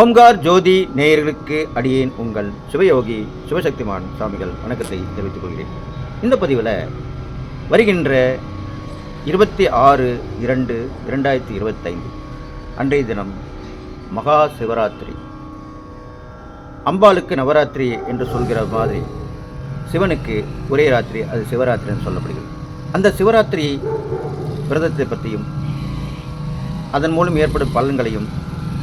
ஓம்கார் ஜோதி நேயர்களுக்கு அடியேன் உங்கள் சிவயோகி சிவசக்திமான் சுவாமிகள் வணக்கத்தை தெரிவித்துக் கொள்கிறேன். இந்த பதிவில் வருகின்ற இருபத்தி ஆறு இரண்டு இரண்டாயிரத்தி இருபத்தைந்து அன்றைய தினம் மகா சிவராத்திரி. அம்பாளுக்கு நவராத்திரி என்று சொல்கிற மாதிரி சிவனுக்கு ஒரே ராத்திரி அது சிவராத்திரி என்று சொல்லப்படுகிறது. அந்த சிவராத்திரி விரதத்தை பற்றியும் அதன் மூலம் ஏற்படும் பலன்களையும்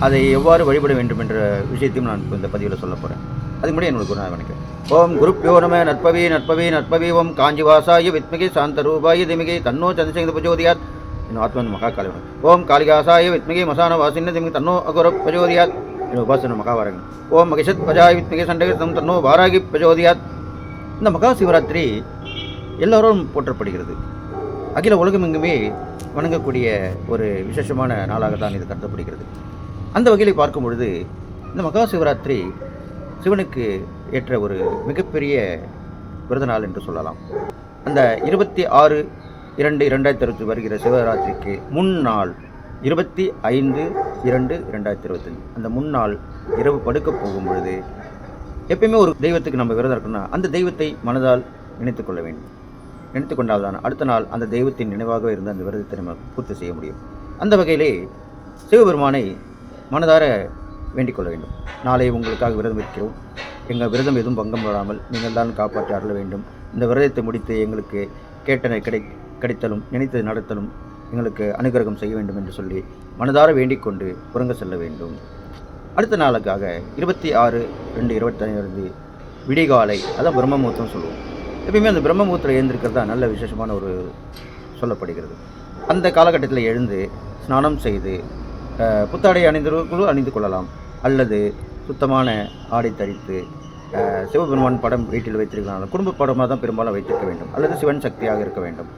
அதை எவ்வாறு வழிபட வேண்டும் என்ற விஷயத்தையும் நான் இந்த பதிவில் சொல்ல போகிறேன் அதுக்கு முன்னாடி என்னோட குருநாத வணக்கம். ஓம் குருப்பியோ நம நற்பவி நற்பவி நற்பவி ஓம் காஞ்சிவாசாய வித்மிகை சாந்த ரூபாய திமிகை தன்னோ சந்திரசேகர பிரஜோதியாத். என் ஆத்மன் மகா ஓம் காளிகாசாய வித்மிகை மசான வாசின திமிகை தன்னோ அகுர பிரஜோதியாத். என் உபாசன மகாவாரகன் ஓம் மகிஷத் பஜாய வித்மிகை சண்டகிருத்தம் தன்னோ வாராகி பிரஜோதியாத். இந்த மகா சிவராத்திரி எல்லோரும் போற்றப்படுகிறது. அகில உலகமெங்குமே வணங்கக்கூடிய ஒரு விசேஷமான நாளாக தான் இது கருதப்படுகிறது. அந்த வகையில் பார்க்கும் பொழுது இந்த மகா சிவராத்திரி சிவனுக்கு ஏற்ற ஒரு மிகப்பெரிய விரத நாள் என்று சொல்லலாம். அந்த இருபத்தி ஆறு இரண்டு இரண்டாயிரத்தி இருபத்தி வருகிற சிவராத்திரிக்கு முன்னாள் இருபத்தி ஐந்து இரண்டு இரண்டாயிரத்தி இருபத்தஞ்சு அந்த முன்னாள் இரவு படுக்க போகும் பொழுது எப்பயுமே ஒரு தெய்வத்துக்கு நம்ம விரதம் இருக்கணும்னா அந்த தெய்வத்தை மனதால் நினைத்து கொள்ள வேண்டும். நினைத்து கொண்டால்தான் அடுத்த நாள் அந்த தெய்வத்தின் நினைவாக இருந்து அந்த விரதத்தை நம்ம பூர்த்தி செய்ய முடியும். அந்த வகையிலே சிவபெருமானை மனதார வேண்டிக் கொள்ள வேண்டும். நாளை உங்களுக்காக விரதம் இருக்கிறோம். எங்கள் விரதம் எதுவும் பங்கம் வராமல் நீங்கள் தான் காப்பாற்றி அருள வேண்டும். இந்த விரதத்தை முடித்து எங்களுக்கு கேட்டனை கிடை கிடைத்தலும் நினைத்தது நடத்தலும் எங்களுக்கு அனுகிரகம் செய்ய வேண்டும் என்று சொல்லி மனதார வேண்டிக் கொண்டு உறங்க செல்ல வேண்டும். அடுத்த நாளுக்காக இருபத்தி ஆறு ரெண்டு இருபத்தஞ்சிலிருந்து விடிகாலை அதான் பிரம்மமுகூர்த்தம் சொல்லுவோம். எப்பயுமே அந்த பிரம்மமுகூர்த்தம் எழுந்திருக்கிறது தான் நல்ல விசேஷமான ஒரு சொல்லப்படுகிறது. அந்த காலகட்டத்தில் எழுந்து ஸ்நானம் செய்து புத்தாடை அணிந்தவர்களும் அணிந்து கொள்ளலாம். அல்லது சுத்தமான ஆடை தரித்து சிவபெருமான் படம் வீட்டில் வைத்திருக்கலாம் குடும்ப படமாக தான் பெரும்பாலும் வைத்திருக்க வேண்டும். அல்லது சிவன் சக்தியாக இருக்க வேண்டும்.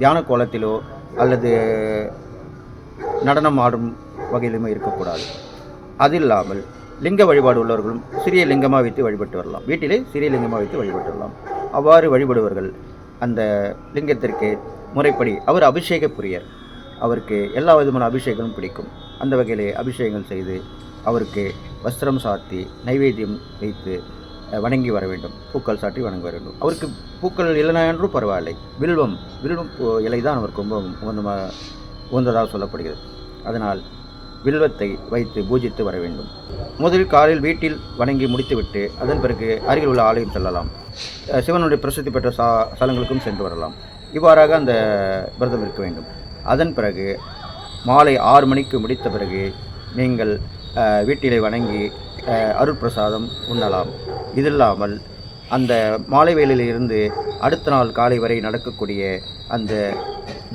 தியான கோலத்திலோ அல்லது நடனம் ஆடும் வகையிலுமே இருக்கக்கூடாது. அது இல்லாமல் லிங்க வழிபாடு உள்ளவர்களும் சிறிய லிங்கமாக வைத்து வழிபட்டு வரலாம். வீட்டிலே சிறிய லிங்கமாக வைத்து வழிபட்டு வரலாம். அவ்வாறு வழிபடுவர்கள் அந்த லிங்கத்திற்கு முறைப்படி அவர் அபிஷேக புரியர். அவருக்கு எல்லா விதமான அபிஷேகமும் பிடிக்கும். அந்த வகையிலே அபிஷேகங்கள் செய்து அவருக்கு வஸ்திரம் சாத்தி நைவேத்தியம் வைத்து வணங்கி வர வேண்டும். பூக்கள் சாட்டி வணங்கி வர வேண்டும். அவருக்கு பூக்கள் இல்லைனா என்றும் பரவாயில்லை. வில்வம் வில்வம் இலை தான் அவருக்கு ரொம்ப உகந்தமாக உகந்ததாக சொல்லப்படுகிறது. அதனால் வில்வத்தை வைத்து பூஜித்து வர வேண்டும். முதலில் காலையில் வீட்டில் வணங்கி முடித்துவிட்டு அதன் பிறகு அருகில் உள்ள ஆலயம் செல்லலாம். சிவனுடைய பிரசித்தி பெற்ற சா ஸ்தலங்களுக்கும் சென்று வரலாம். இவ்வாறாக அந்த விரதம் இருக்க வேண்டும். அதன் பிறகு மாலை ஆறு மணிக்கு முடித்த பிறகு நீங்கள் வீட்டிலே வணங்கி அருட்பிரசாதம் உண்ணலாம். இது இல்லாமல் அந்த மாலை வேலையிலிருந்து அடுத்த நாள் காலை வரை நடக்கக்கூடிய அந்த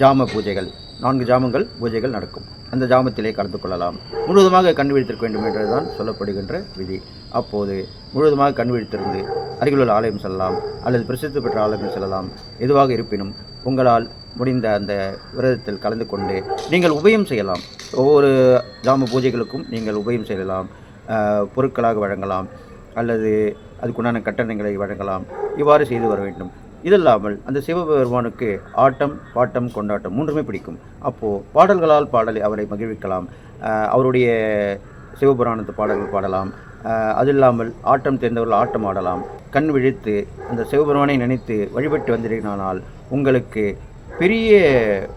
ஜாம பூஜைகள் நான்கு ஜாமங்கள் பூஜைகள் நடக்கும். அந்த ஜாமத்திலே கலந்து கொள்ளலாம். முழுவதுமாக கண் விழித்திருக்க வேண்டும் என்றுதான் சொல்லப்படுகின்ற விதி. அப்போது முழுவதுமாக கண் விழித்திருந்து அருகிலுள்ள ஆலயம் செல்லலாம். அல்லது பிரசித்தி பெற்ற ஆலயம் செல்லலாம். எதுவாக இருப்பினும் உங்களால் முடிந்த அந்த விரதத்தில் கலந்து கொண்டு நீங்கள் உபயம் செய்யலாம். ஒவ்வொரு கிராம பூஜைகளுக்கும் நீங்கள் உபயம் செய்யலாம். பொருட்களாக வழங்கலாம். அல்லது அதுக்குண்டான கட்டணங்களை வழங்கலாம். இவ்வாறு செய்து வர வேண்டும். இதில்லாமல் அந்த சிவபெருமானுக்கு ஆட்டம் பாட்டம் கொண்டாட்டம் மூன்றுமே பிடிக்கும். அப்போது பாடல்களால் பாடலை அவரை மகிழ்விக்கலாம். அவருடைய சிவபுராணத்து பாடல்கள் பாடலாம். அது இல்லாமல் ஆட்டம் தெரிந்தவர்கள் ஆட்டம் ஆடலாம். கண் விழித்து அந்த சிவபெருமானை நினைத்து வழிபட்டு வந்திருக்கிறானால் உங்களுக்கு பெரிய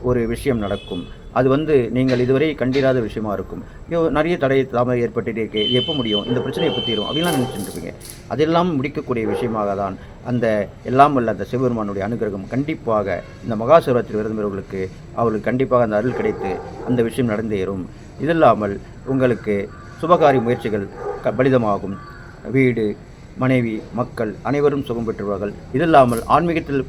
ஒரு விஷயம் நடக்கும். அது வந்து நீங்கள் இதுவரை கண்டிராத விஷயமா இருக்கும். ஐயோ நிறைய தடை தாமதம் ஏற்பட்டுட்டே இருக்கு இது எப்போ முடியும்? இந்த பிரச்சனை எப்போ தீரும்? அப்படிலாம் நினச்சிட்டு இருப்பீங்க. அதெல்லாம் முடிக்கக்கூடிய விஷயமாக தான் அந்த எல்லாம் வல்ல அந்த சிவபெருமானுடைய அனுகிரகம் கண்டிப்பாக இந்த மகா சிவராத்திரி அவர்களுக்கு கண்டிப்பாக அந்த அருள் கிடைத்து அந்த விஷயம் நடந்தேறும் இதில்லாமல் உங்களுக்கு சுபகாரி முயற்சிகள் க பலிதமாகும். வீடு மனைவி மக்கள் அனைவரும் சுகம் பெற்றுவார்கள். இதில்லாமல் ஆன்மீகத்தில்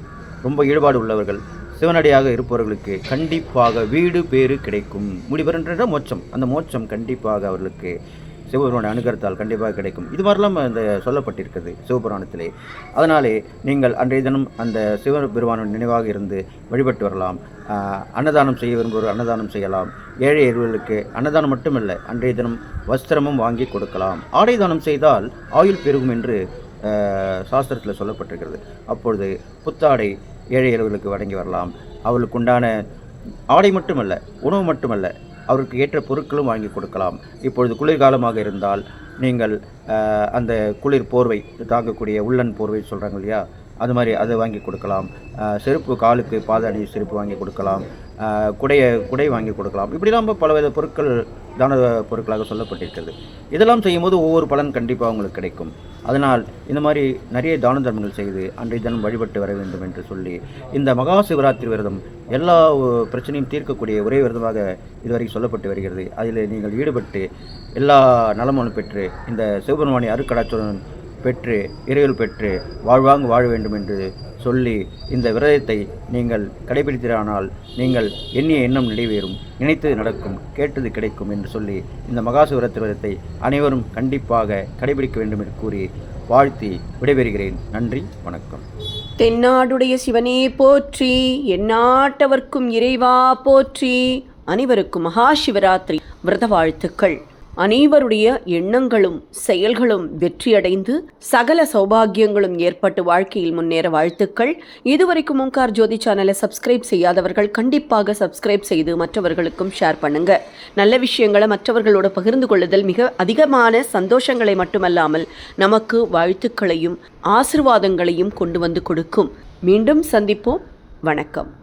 ரொம்ப ஈடுபாடு உள்ளவர்கள் சிவனடியாக இருப்பவர்களுக்கு கண்டிப்பாக வீடு பேறு கிடைக்கும். முடிவருன்ற மோட்சம். அந்த மோட்சம் கண்டிப்பாக அவர்களுக்கு சிவபெருமானுடைய அனுகரத்தால் கண்டிப்பாக கிடைக்கும். இது மாதிரிலாம் அந்த சொல்லப்பட்டிருக்கிறது சிவபுராணத்திலே. அதனாலே நீங்கள் அன்றைய தினம் அந்த சிவபெருமானின் நினைவாக இருந்து வழிபட்டு வரலாம். அன்னதானம் செய்ய விரும்புவோர் அன்னதானம் செய்யலாம். ஏழை எருவர்களுக்கு அன்னதானம் மட்டுமில்லை அன்றைய தினம் வஸ்திரமும் வாங்கி கொடுக்கலாம். ஆடை தானம் செய்தால் ஆயுள் பெருகும் என்று சாஸ்திரத்தில் சொல்லப்பட்டிருக்கிறது. அப்பொழுது புத்தாடை ஏழை வழங்கி வரலாம். அவர்களுக்கு உண்டான ஆடை மட்டுமல்ல உணவு மட்டுமல்ல அவருக்கு ஏற்ற பொருட்களும் வாங்கி கொடுக்கலாம். இப்பொழுது குளிர்காலமாக இருந்தால் நீங்கள் அந்த குளிர் போர்வை தாங்கக்கூடிய உள்ளன் போர்வை சொல்கிறாங்க இல்லையா? அது மாதிரி அதை வாங்கி கொடுக்கலாம். செருப்பு காலுக்கு பாதாடி செருப்பு வாங்கி கொடுக்கலாம். குடையை குடை வாங்கி கொடுக்கலாம். இப்படிலாம் பலவித பொருட்கள் தான பொருட்களாக சொல்லப்பட்டிருக்கிறது. இதெல்லாம் செய்யும்போது ஒவ்வொரு பலன் கண்டிப்பாக அவங்களுக்கு கிடைக்கும். அதனால் இந்த மாதிரி நிறைய தான தர்மங்கள் செய்து அன்றைய தினம் வழிபட்டு வர வேண்டும் என்று சொல்லி இந்த மகா சிவராத்திரி விரதம் எல்லா பிரச்சனையும் தீர்க்கக்கூடிய ஒரே விரதமாக இதுவரை சொல்லப்பட்டு வருகிறது. அதில் நீங்கள் ஈடுபட்டு எல்லா நலமும் பெற்று இந்த சிவபெருமானி அருக்கடாச்சுடன் பெற்று இறையல் பெற்று வாழ்வாங்கு வாழ வேண்டும் என்று சொல்லி இந்த விரதத்தை நீங்கள் கடைபிடித்தீரானால் நீங்கள் எண்ணிய எண்ணம் நிறைவேறும். நினைத்தது நடக்கும் கேட்டது கிடைக்கும் என்று சொல்லி இந்த மகாசிவராத்திரி விரதத்தை அனைவரும் கண்டிப்பாக கடைபிடிக்க வேண்டும் என்று கூறி வாழ்த்தி விடைபெறுகிறேன். நன்றி வணக்கம். தென்னாடுடைய சிவனே போற்றி எந்நாட்டவர்க்கும் இறைவா போற்றி அனைவருக்கும் மகாசிவராத்திரி விரத வாழ்த்துக்கள். அனைவருடைய எண்ணங்களும் செயல்களும் வெற்றியடைந்து சகல சௌபாகியங்களும் ஏற்பட்டு வாழ்க்கையில் முன்னேற வாழ்த்துக்கள். இதுவரைக்கும் ஓங்கார் ஜோதி சேனலை சப்ஸ்கிரைப் செய்யாதவர்கள் கண்டிப்பாக சப்ஸ்கிரைப் செய்து மற்றவர்களுக்கும் ஷேர் பண்ணுங்க. நல்ல விஷயங்களை மற்றவர்களோடு பகிர்ந்து கொள்ளுதல் மிக அதிகமான சந்தோஷங்களை மட்டுமல்லாமல் நமக்கு வாழ்த்துக்களையும் ஆசிர்வாதங்களையும் கொண்டு வந்து கொடுக்கும். மீண்டும் சந்திப்போம். வணக்கம்.